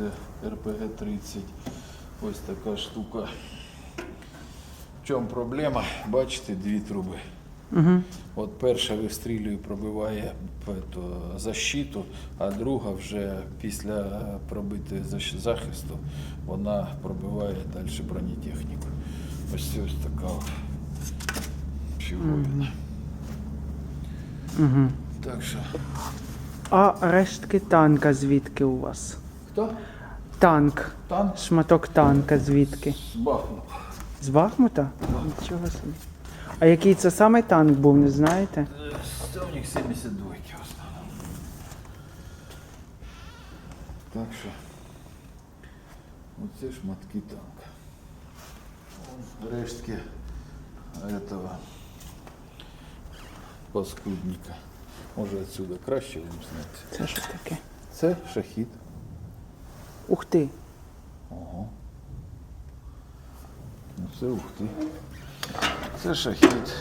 це РПГ-30. Ось така штука. В чому проблема? Бачите, дві труби. Угу. От перша вистрілює, пробиває то, защиту, а друга вже після пробитої захисту вона пробиває далі бронетехніку. Ось ось така от фіговина. Угу. Так що. А рештки танка звідки у вас? Хто? Танк. Танк Шматок танка звідки? з Бахмута. З Бахмута? Нічого собі. А який це саме танк був, не знаєте? Це у них 72 в основному. Так що оце шматки танка. Вон Рештки этого паскудника. Може отсюда краще вам знати. Це що таке? Це шахід. Ух ти! Ого. Ну, Це ух ти. Це шахід.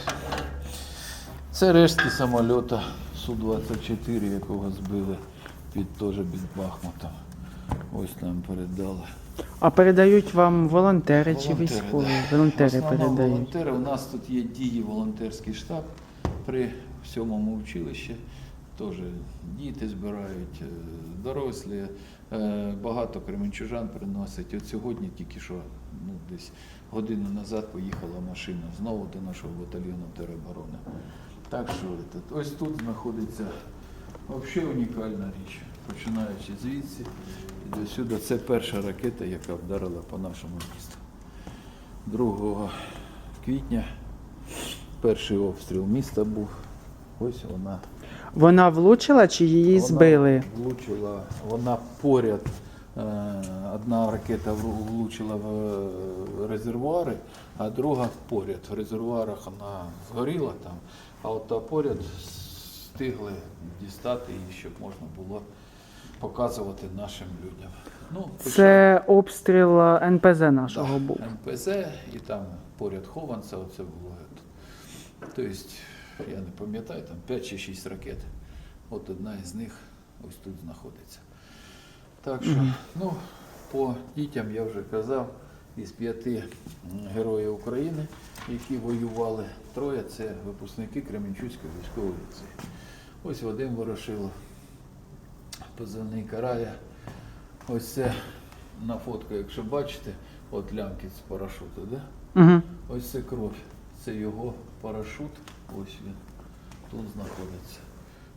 Це рештки самольота Су-24, якого збили під теж під Бахмутом. Ось нам передали. А передають вам волонтери чи військові? да. Волонтери передають. волонтери. У нас тут є дії волонтерський штаб при сьомому училищі. Теж діти збирають, е, дорослі. Е, Багато кременчужан приносять. От сьогодні тільки що ну, десь годину назад поїхала машина знову до нашого батальйону тероборони. Так що ось тут знаходиться взагалі унікальна річ. Починаючи звідси і до сюди. Це перша ракета, яка вдарила по нашому місту. 2 квітня перший обстріл міста був. Ось вона. Вона влучила чи її Вона збили? Влучила, вона поряд. е, Одна ракета влучила в е, резервуари, а друга поряд. В резервуарах вона згоріла там, а от та поряд встигли дістати її, щоб можна було показувати нашим людям. Ну, Це обстріл е, НПЗ нашого Да, був. МПЗ і там поряд Хованця, оце було. Тобто, я не пам'ятаю, там 5 чи 6 ракет. От одна із них ось тут знаходиться. Так що, ну, по дітям я вже казав, із п'яти героїв України, які воювали, троє це випускники Кременчуцького військового ліцею. Ось Вадим Ворошилов, позивний Карая. Ось це на фотку, якщо бачите, от лямки з парашуту, да? Угу. Ось це кров. Це його парашут. Ось він тут знаходиться.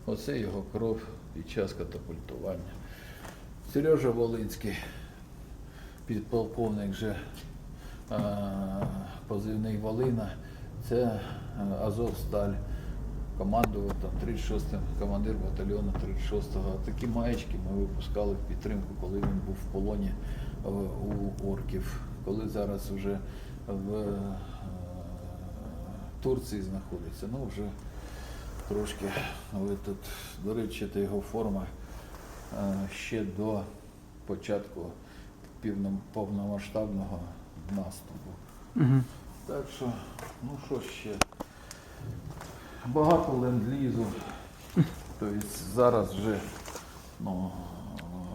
Оце його кров під час катапультування. Сережа Волинський, підполковник вже а, позивний Волина. Це Азовсталь. Командував там 36-м, командир батальйону 36-го. Такі маєчки ми випускали в підтримку, коли він був в полоні е, у орків. Коли зараз вже в Турції знаходиться, ну вже трошки, але тут, до речі, та його форма е, ще до початку повномасштабного наступу. Угу. Так що, ну що ще? Багато ленд-лізу. Тобто зараз вже, ну,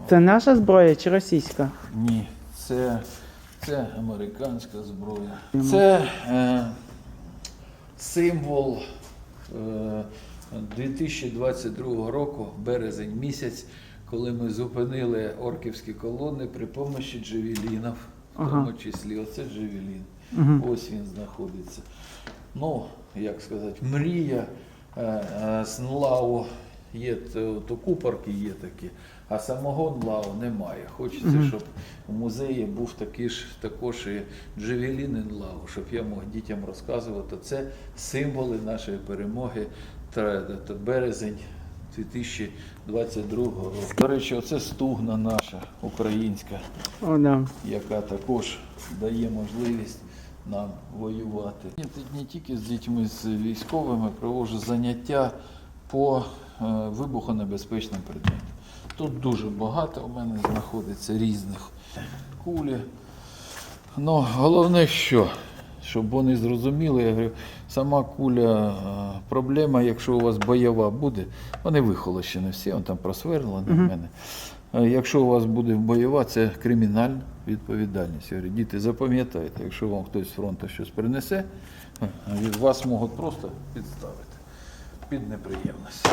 Це наша зброя чи російська? ні, це, це американська зброя. Це е, символ е, 2022 року, березень місяць, коли ми зупинили орківські колони при помощі джевелінів, в тому числі. Оце джевелін. Угу. Ось він знаходиться. Ну, як сказати, мрія е, е, НЛАУ є, то, то купорки є такі, а самого НЛАУ немає. Хочеться, Мгм. щоб у музеї був такий ж також і Джевелін НЛАУ, щоб я мог дітям розказувати. Це символи нашої перемоги. Березень 2022 року. До речі, оце стугна наша українська О, да. яка також дає можливість нам воювати. Я тут не тільки з дітьми, з військовими проводжу заняття по е, вибухонебезпечним предметам. Тут дуже багато у мене знаходиться різних кулі. Ну, головне, що, щоб вони зрозуміли, я говорю, сама куля е, проблема, якщо у вас бойова буде, вони вихолощені всі, он там просверлені в мене. е, якщо у вас буде бойова, це кримінальна відповідальність. Я говорю, діти, запам'ятайте, якщо вам хтось з фронту щось принесе, е, вас можуть просто підставити під неприємності.